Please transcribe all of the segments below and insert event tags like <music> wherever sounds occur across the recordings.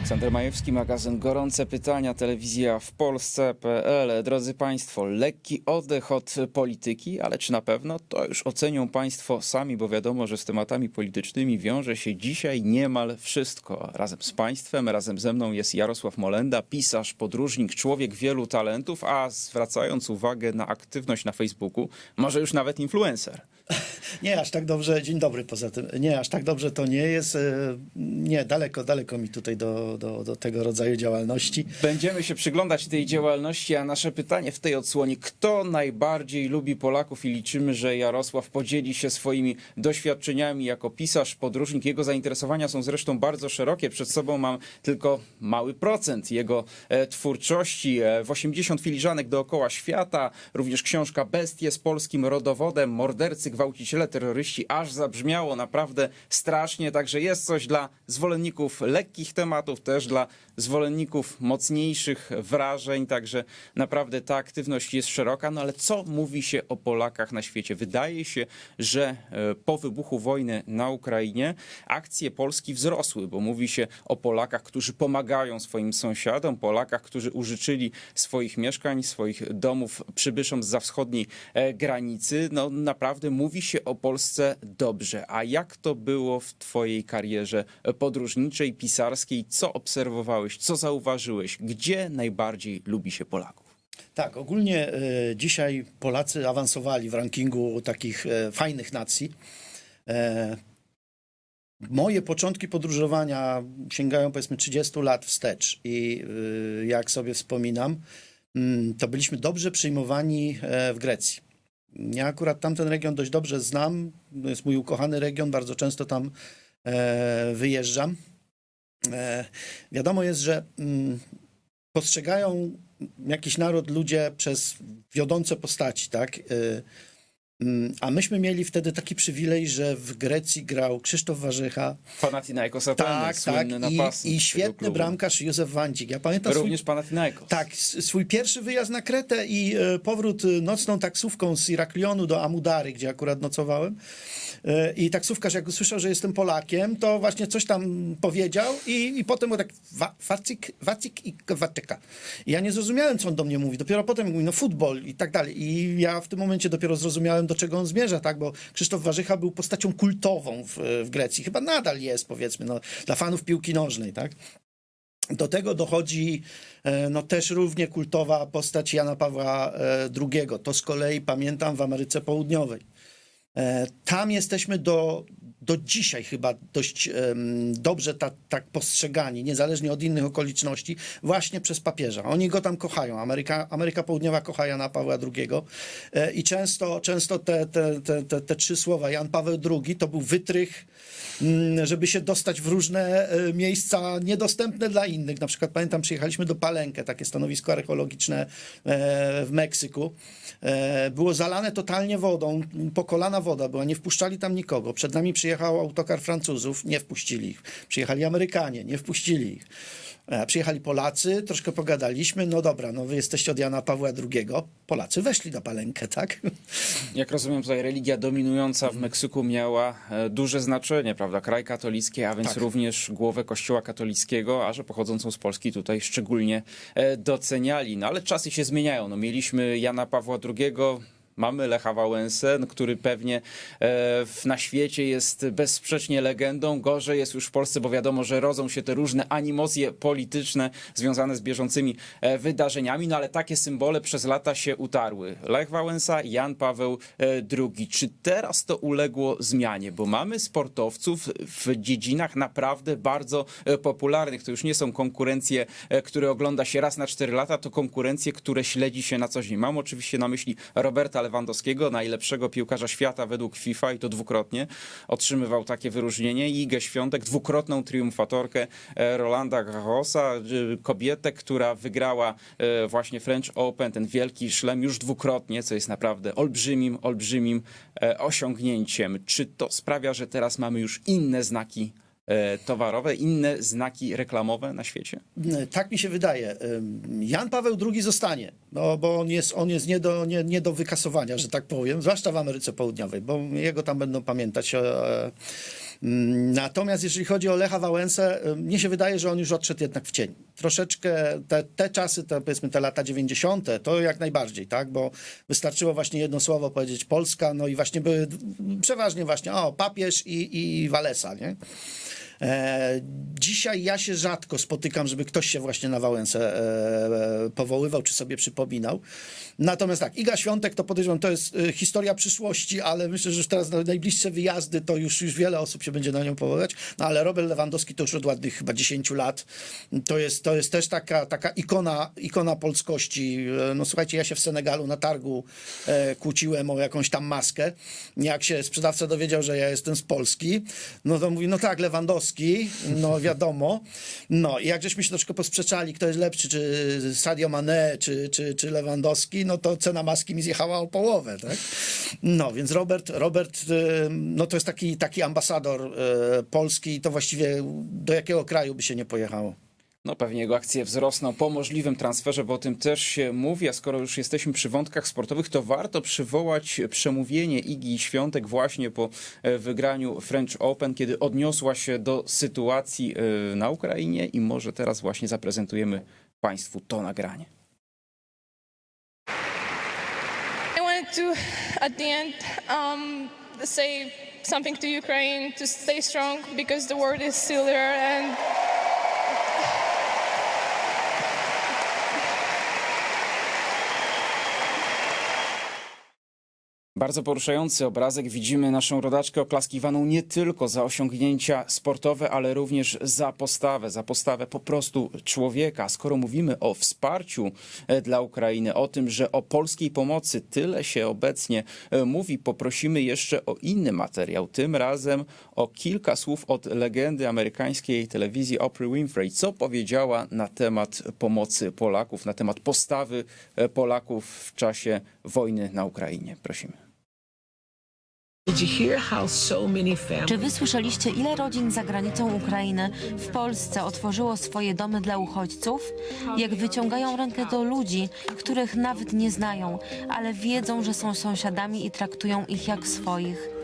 Aleksander Majewski, magazyn Gorące Pytania, telewizja w Polsce.pl. Drodzy Państwo, lekki oddech od polityki, ale czy na pewno? To już ocenią Państwo sami, bo wiadomo, że z tematami politycznymi wiąże się dzisiaj niemal wszystko. Razem z Państwem, razem ze mną jest Jarosław Molenda, pisarz, podróżnik, człowiek wielu talentów, a zwracając uwagę na aktywność na Facebooku, może już nawet influencer. Nie, aż tak dobrze, dzień dobry poza tym, nie, aż tak dobrze to nie jest, e, nie, daleko, daleko mi tutaj do, do, do tego rodzaju działalności. Będziemy się przyglądać tej działalności, a nasze pytanie w tej odsłonie, kto najbardziej lubi Polaków i liczymy, że Jarosław podzieli się swoimi doświadczeniami jako pisarz, podróżnik. Jego zainteresowania są zresztą bardzo szerokie. Przed sobą mam tylko mały procent jego e, twórczości. E, w 80 filiżanek dookoła świata, również książka Bestie z polskim rodowodem, mordercy, gwałciciele, terroryści, aż zabrzmiało naprawdę strasznie. Także jest coś dla zwolenników lekkich tematów, też dla zwolenników mocniejszych wrażeń, także naprawdę ta aktywność jest szeroka. No ale co mówi się o Polakach na świecie? Wydaje się, że e, po wybuchu wojny na Ukrainie akcje Polski wzrosły, bo mówi się o Polakach, którzy pomagają swoim sąsiadom, Polakach, którzy użyczyli swoich mieszkań, swoich domów przybyszom z wschodniej e, granicy. No naprawdę mówi się o Polsce dobrze. A jak to było w twojej karierze podróżniczej, pisarskiej? Co obserwowałeś? Co zauważyłeś? Gdzie najbardziej lubi się Polaków? Tak, ogólnie e, dzisiaj Polacy awansowali w rankingu takich e, fajnych nacji. E, moje początki podróżowania sięgają powiedzmy 30 lat wstecz i jak sobie wspominam, mm, to byliśmy dobrze przyjmowani w Grecji. Ja akurat tamten region dość dobrze znam, to jest mój ukochany region, bardzo często tam e, wyjeżdżam. E, wiadomo jest, że mm, postrzegają jakiś naród ludzie przez wiodące postaci, tak? Mm, A myśmy mieli wtedy taki przywilej, że w Grecji grał Krzysztof Warzycha. Panathinaikos Ateny, Tak, tak. I, napastnik I świetny bramkarz Józef Wandzik. Ja pamiętam swój, Również Panathinaikos. tak, swój pierwszy wyjazd na Kretę i e, powrót e, nocną taksówką z Iraklionu do Amudary, gdzie akurat nocowałem. E, I taksówkarz jak usłyszał, że jestem Polakiem, to właśnie coś tam powiedział i, i potem był tak wa, wacik, wacik i watyka. I ja nie zrozumiałem, co on do mnie mówi. Dopiero potem mówi, no futbol i tak dalej. I ja w tym momencie dopiero zrozumiałem, do czego on zmierza, tak? Bo Krzysztof Warzycha był postacią kultową w, w Grecji. Chyba nadal jest, powiedzmy, no, dla fanów piłki nożnej, tak? Do tego dochodzi e, no, też równie kultowa postać Jana Pawła e, II. To z kolei pamiętam w Ameryce Południowej. E, Tam jesteśmy do, do dzisiaj chyba dość dobrze tak, tak postrzegani, niezależnie od innych okoliczności, właśnie przez papieża. Oni go tam kochają. Ameryka, Ameryka Południowa kocha Jana Pawła II. E, I często, często te, te, te, te, te trzy słowa, Jan Paweł II, to był wytrych, mm, żeby się dostać w różne e, miejsca niedostępne dla innych. Na przykład pamiętam, przyjechaliśmy do Palenque, takie stanowisko archeologiczne w Meksyku. Było zalane totalnie wodą, po kolana woda była, nie wpuszczali tam nikogo. Przed nami przyjechał autokar Francuzów, nie wpuścili ich. Przyjechali Amerykanie, nie wpuścili ich. E, Przyjechali Polacy, troszkę pogadaliśmy, no dobra, no wy jesteście od Jana Pawła II. Polacy weszli do Palenkę, tak? Jak rozumiem, tutaj religia dominująca w Meksyku miała e, duże znaczenie, prawda? Kraj katolicki, a więc Tak. również głowę kościoła katolickiego, a że pochodzącą z Polski tutaj szczególnie e, doceniali. No ale czasy się zmieniają. No, mieliśmy Jana Pawła II. Mamy Lecha Wałęsę, który pewnie e, na świecie jest bezsprzecznie legendą. Gorzej jest już w Polsce, bo wiadomo, że rodzą się te różne animozje polityczne związane z bieżącymi e, wydarzeniami, no ale takie symbole przez lata się utarły. Lech Wałęsa, Jan Paweł e, II. Czy teraz to uległo zmianie? Bo mamy sportowców w dziedzinach naprawdę bardzo e, popularnych. To już nie są konkurencje, e, które ogląda się raz na 4 lata, to konkurencje, które śledzi się na co dzień. Mam oczywiście na myśli Roberta Lewandowskiego, najlepszego piłkarza świata według FIFA i to dwukrotnie otrzymywał takie wyróżnienie Igę Świątek, dwukrotną triumfatorkę e, Rolanda Garrosa, e, kobietę, która wygrała e, właśnie French Open, ten wielki szlem już dwukrotnie, co jest naprawdę olbrzymim, olbrzymim osiągnięciem. Czy to sprawia, że teraz mamy już inne znaki towarowe, inne znaki reklamowe na świecie? Tak mi się wydaje. Ym, Jan Paweł II zostanie, no, bo on jest, on jest nie, do, nie, nie do wykasowania, że tak powiem, zwłaszcza w Ameryce Południowej, bo jego tam będą pamiętać. E, Natomiast jeżeli chodzi o Lecha Wałęsę, y, mnie się wydaje, że on już odszedł jednak w cień. Troszeczkę te, te czasy, te powiedzmy te lata 90., to jak najbardziej, tak? Bo wystarczyło właśnie jedno słowo powiedzieć Polska, no i właśnie były przeważnie właśnie o papież i, i Walesa, nie? E, dzisiaj ja się rzadko spotykam, żeby ktoś się właśnie na Wałęsę e, e, powoływał czy sobie przypominał. Natomiast tak, Iga Świątek to podejrzewam, to jest historia przyszłości, ale myślę, że już teraz na najbliższe wyjazdy to już, już wiele osób się będzie na nią powoływać. No ale Robert Lewandowski to już od ładnych chyba 10 lat. To jest, to jest też taka, taka ikona, ikona polskości. No słuchajcie, ja się w Senegalu na targu kłóciłem o jakąś tam maskę. Jak się sprzedawca dowiedział, że ja jestem z Polski, no to mówi, no tak, Lewandowski, no wiadomo. No i jak żeśmy się troszkę posprzeczali, kto jest lepszy, czy Sadio Mane, czy, czy, czy Lewandowski, no to cena maski mi zjechała o połowę, tak? No, więc Robert, Robert y, no to jest taki, taki ambasador y, Polski i to właściwie do jakiego kraju by się nie pojechało. No pewnie jego akcje wzrosną po możliwym transferze, bo o tym też się mówi, a skoro już jesteśmy przy wątkach sportowych, to warto przywołać przemówienie Igi Świątek właśnie po e, wygraniu French Open, kiedy odniosła się do sytuacji e, na Ukrainie i może teraz właśnie zaprezentujemy Państwu to nagranie. I wanted to, at the end, um, say something to Ukraine to stay strong because the world is still there and Bardzo poruszający obrazek. Widzimy naszą rodaczkę oklaskiwaną nie tylko za osiągnięcia sportowe, ale również za postawę, za postawę po prostu człowieka. Skoro mówimy o wsparciu e, dla Ukrainy, o tym, że o polskiej pomocy tyle się obecnie e, mówi, poprosimy jeszcze o inny materiał. Tym razem o kilka słów od legendy amerykańskiej telewizji Oprah Winfrey, co powiedziała na temat pomocy Polaków, na temat postawy e, Polaków w czasie wojny na Ukrainie. Prosimy. Czy wy słyszeliście, ile rodzin za granicą Ukrainy w Polsce otworzyło swoje domy dla uchodźców? Jak wyciągają rękę do ludzi, których nawet nie znają, ale wiedzą, że są sąsiadami i traktują ich jak swoich?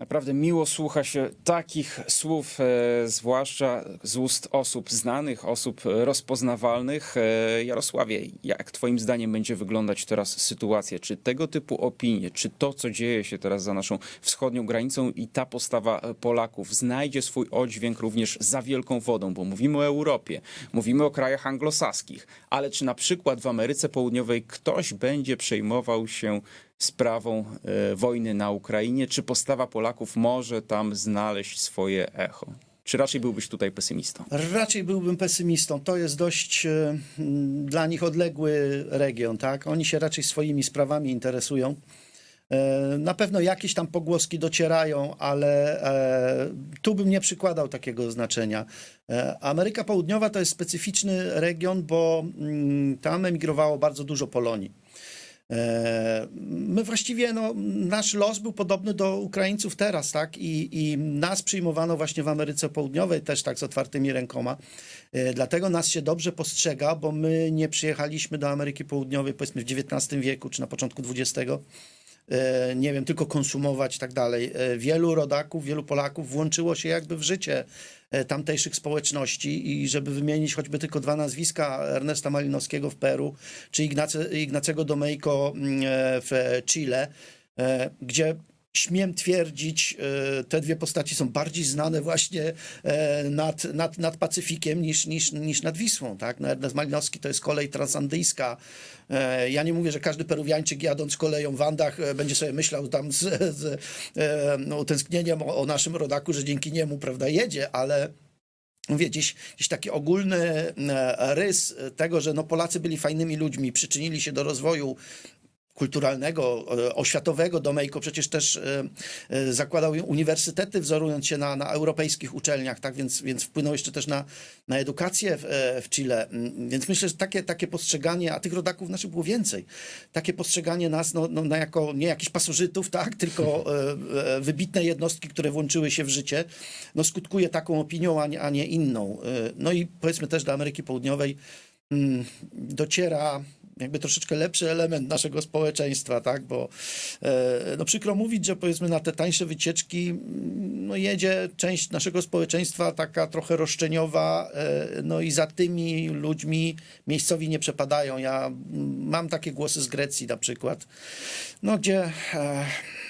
Naprawdę miło słucha się takich słów, e, zwłaszcza z ust osób znanych, osób rozpoznawalnych. E, Jarosławie, jak Twoim zdaniem będzie wyglądać teraz sytuacja? Czy tego typu opinie, czy to, co dzieje się teraz za naszą wschodnią granicą i ta postawa Polaków znajdzie swój oddźwięk również za wielką wodą? Bo mówimy o Europie, mówimy o krajach anglosaskich, ale czy na przykład w Ameryce Południowej ktoś będzie przejmował się sprawą e, wojny na Ukrainie? Czy postawa Polaków może tam znaleźć swoje echo? Czy raczej byłbyś tutaj pesymistą? Raczej byłbym pesymistą. To jest dość e, mm, dla nich odległy region, tak? Oni się raczej swoimi sprawami interesują. E, Na pewno jakieś tam pogłoski docierają, ale tu bym nie przykładał takiego znaczenia. Ameryka Południowa to jest specyficzny region, bo mm, tam emigrowało bardzo dużo Polonii. E, My właściwie, no, nasz los był podobny do Ukraińców teraz, tak? I, I nas przyjmowano właśnie w Ameryce Południowej też tak z otwartymi rękoma. E, Dlatego nas się dobrze postrzega, bo my nie przyjechaliśmy do Ameryki Południowej powiedzmy w XIX wieku czy na początku XX. E, Nie wiem, tylko konsumować i tak dalej. E, Wielu rodaków, wielu Polaków włączyło się jakby w życie e, tamtejszych społeczności i żeby wymienić choćby tylko dwa nazwiska Ernesta Malinowskiego w Peru czy Ignacego Domejko mm, w Chile, gdzie śmiem twierdzić, e, te dwie postaci są bardziej znane właśnie e, nad, nad, nad Pacyfikiem niż, niż, niż nad Wisłą. Tak? No Ernest Malinowski to jest kolej transandyjska. E, Ja nie mówię, że każdy Peruwiańczyk jadąc koleją w Andach będzie sobie myślał tam z, z no, o, o naszym rodaku, że dzięki niemu prawda, jedzie, ale Mówię, gdzieś, gdzieś taki ogólny rys tego, że no Polacy byli fajnymi ludźmi, przyczynili się do rozwoju kulturalnego, e, oświatowego. Domejko przecież też e, e, zakładał uniwersytety, wzorując się na, na europejskich uczelniach, tak więc, więc wpłynął jeszcze też na, na edukację w, w Chile. Mm, Więc myślę, że takie, takie postrzeganie, a tych rodaków naszych było więcej, takie postrzeganie nas no, no, na jako nie jakichś pasożytów, tak, tylko wybitne jednostki, które włączyły się w życie, no skutkuje taką opinią, a nie, a nie inną. No i powiedzmy też do Ameryki Południowej mm, dociera jakby troszeczkę lepszy element naszego społeczeństwa, tak, bo e, no przykro mówić, że powiedzmy na te tańsze wycieczki mm, no jedzie część naszego społeczeństwa taka trochę roszczeniowa, e, no i za tymi ludźmi miejscowi nie przepadają. Ja mm, mam takie głosy z Grecji na przykład, no gdzie e,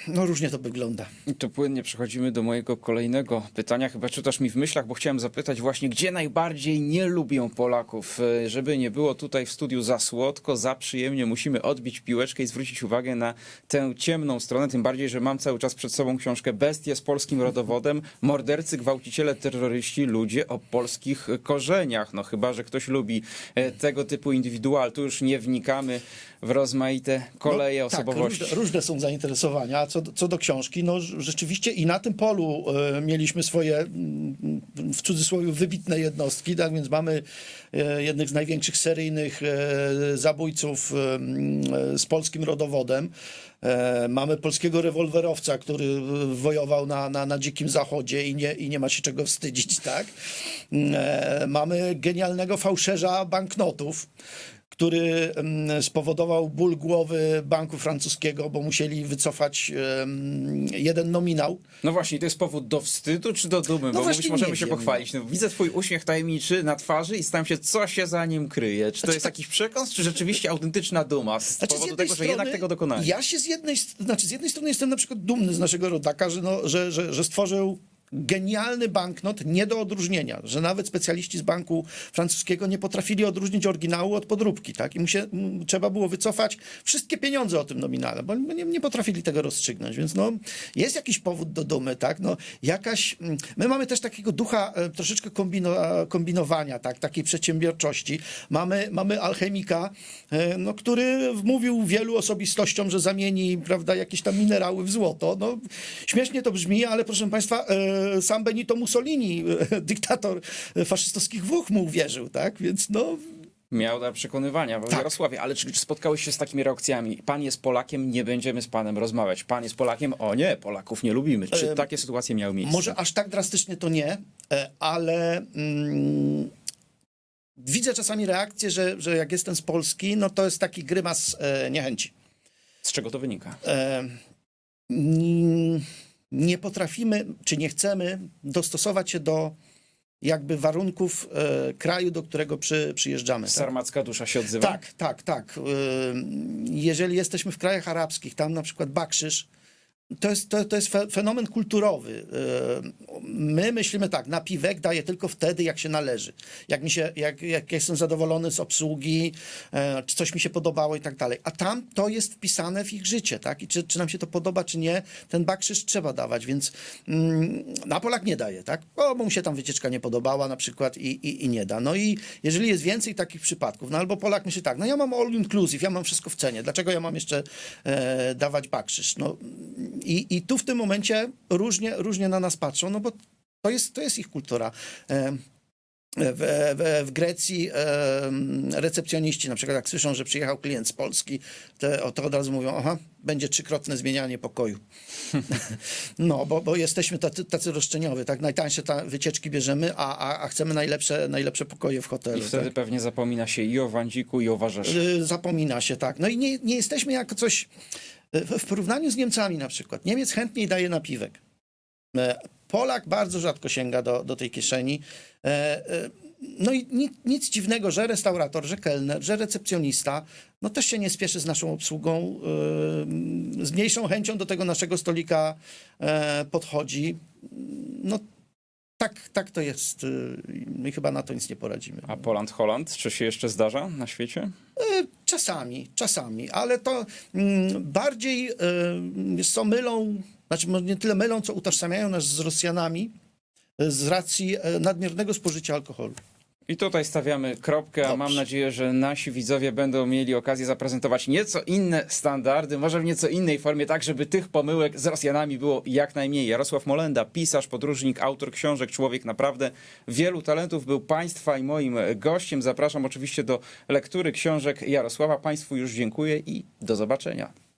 no różnie to wygląda. I to płynnie przechodzimy do mojego kolejnego pytania. Chyba czytasz mi w myślach, bo chciałem zapytać właśnie, gdzie najbardziej nie lubią Polaków. E, Żeby nie było tutaj w studiu za słodko, za przyjemnie, musimy odbić piłeczkę i zwrócić uwagę na tę ciemną stronę. Tym bardziej, że mam cały czas przed sobą książkę Bestie z polskim rodowodem. Mordercy, gwałciciele, terroryści, ludzie o polskich korzeniach. No chyba, że ktoś lubi e, tego typu indywidual. Tu już nie wnikamy w rozmaite koleje No, osobowości. Tak, różne, różne są zainteresowania. Co, co do książki, no rz- rzeczywiście i na tym polu e, mieliśmy swoje, w cudzysłowie, wybitne jednostki, tak więc mamy e, jednych z największych seryjnych e, zabójców z polskim rodowodem. Mamy polskiego rewolwerowca, który wojował na, na, na dzikim zachodzie i nie, i nie ma się czego wstydzić, tak? Mamy genialnego fałszerza banknotów, który spowodował ból głowy banku francuskiego, bo musieli wycofać jeden nominał. No właśnie, to jest powód do wstydu czy do dumy? Bo No właśnie mówisz, możemy się wiem. pochwalić. No, widzę twój uśmiech tajemniczy na twarzy i stałem się, co się za nim kryje. Czy to jest jakiś przekaz, czy rzeczywiście autentyczna duma z Znaczy, z powodu jednej tego, że jednak tego dokonali? Ja się z jednej, znaczy z jednej strony jestem na przykład dumny z naszego rodaka, że, no, że, że, że stworzył genialny banknot nie do odróżnienia, że nawet specjaliści z banku francuskiego nie potrafili odróżnić oryginału od podróbki, tak? I mu się, m, trzeba było wycofać wszystkie pieniądze o tym nominale, bo nie, nie potrafili tego rozstrzygnąć, więc no, jest jakiś powód do dumy, tak? No, jakaś, m, my mamy też takiego ducha e, troszeczkę kombino, kombinowania, tak? Takiej przedsiębiorczości. Mamy, mamy alchemika, e, no, który wmówił wielu osobistościom, że zamieni, prawda, jakieś tam minerały w złoto. No, śmiesznie to brzmi, ale proszę państwa, e, sam Benito Mussolini, e, <laughs> dyktator e, faszystowskich Włoch mu uwierzył, tak? Więc no, Miał do przekonywania w Tak. Jarosławie, ale czy, czy spotkałeś się z takimi reakcjami? Pan jest Polakiem, nie będziemy z panem rozmawiać. Pan jest Polakiem, o nie, Polaków nie lubimy. Czy takie sytuacje miały miejsce? Może aż tak drastycznie to nie, e, ale mm, widzę czasami reakcję, że, że jak jestem z Polski, no to jest taki grymas e, niechęci. Z czego to wynika? E, nie potrafimy, czy nie chcemy dostosować się do jakby warunków e, kraju, do którego przy, przyjeżdżamy. tak? Sarmacka dusza się odzywa? Tak, tak, tak. Ym, Jeżeli jesteśmy w krajach arabskich, tam na przykład bakrzyż, to jest, to, to jest fe- fenomen kulturowy. Ym, My myślimy tak, napiwek daję tylko wtedy, jak się należy. Jak, mi się, jak, jak jestem zadowolony z obsługi, e, czy coś mi się podobało i tak dalej. A tam to jest wpisane w ich życie, tak? I czy, czy nam się to podoba, czy nie, ten bakrzyż trzeba dawać, więc mm, na Polak nie daje, tak? O, bo mu się tam wycieczka nie podobała na przykład i, i, i nie da. No i jeżeli jest więcej takich przypadków, no albo Polak myśli tak, no ja mam all inclusive, ja mam wszystko w cenie, dlaczego ja mam jeszcze e, dawać bakrzyż? No i, i tu w tym momencie różnie, różnie na nas patrzą, no bo to jest, to jest ich kultura. E, w, w, w Grecji e, recepcjoniści na przykład jak słyszą, że przyjechał klient z Polski, to, to od razu mówią, aha, będzie trzykrotne zmienianie pokoju. <laughs> no, bo, bo jesteśmy tacy, tacy roszczeniowi, tak? Najtańsze ta wycieczki bierzemy, a, a, a chcemy najlepsze, najlepsze pokoje w hotelu. I wtedy tak? pewnie zapomina się i o Wandziku, i o Warzeszu. Y, Zapomina się, tak. No i nie, nie jesteśmy jako coś... W w porównaniu z Niemcami na przykład. Niemiec chętniej daje napiwek. E, Polak bardzo rzadko sięga do, do tej kieszeni. E, e, No i nic, nic dziwnego, że restaurator, że kelner, że recepcjonista, no też się nie spieszy z naszą obsługą, y, z mniejszą chęcią do tego naszego stolika e, podchodzi. No tak, tak to jest. My chyba na to nic nie poradzimy. A Poland, Holand, czy się jeszcze zdarza na świecie? E, Czasami, czasami, ale to mm, bardziej e, co, mylą, znaczy może nie tyle mylą, co utożsamiają nas z Rosjanami e, z racji e, nadmiernego spożycia alkoholu. I tutaj stawiamy kropkę, a mam nadzieję, że nasi widzowie będą mieli okazję zaprezentować nieco inne standardy, może w nieco innej formie, tak żeby tych pomyłek z Rosjanami było jak najmniej. Jarosław Molenda, pisarz, podróżnik, autor książek, człowiek naprawdę wielu talentów, był Państwa i moim gościem. Zapraszam oczywiście do lektury książek Jarosława. Państwu już dziękuję i do zobaczenia.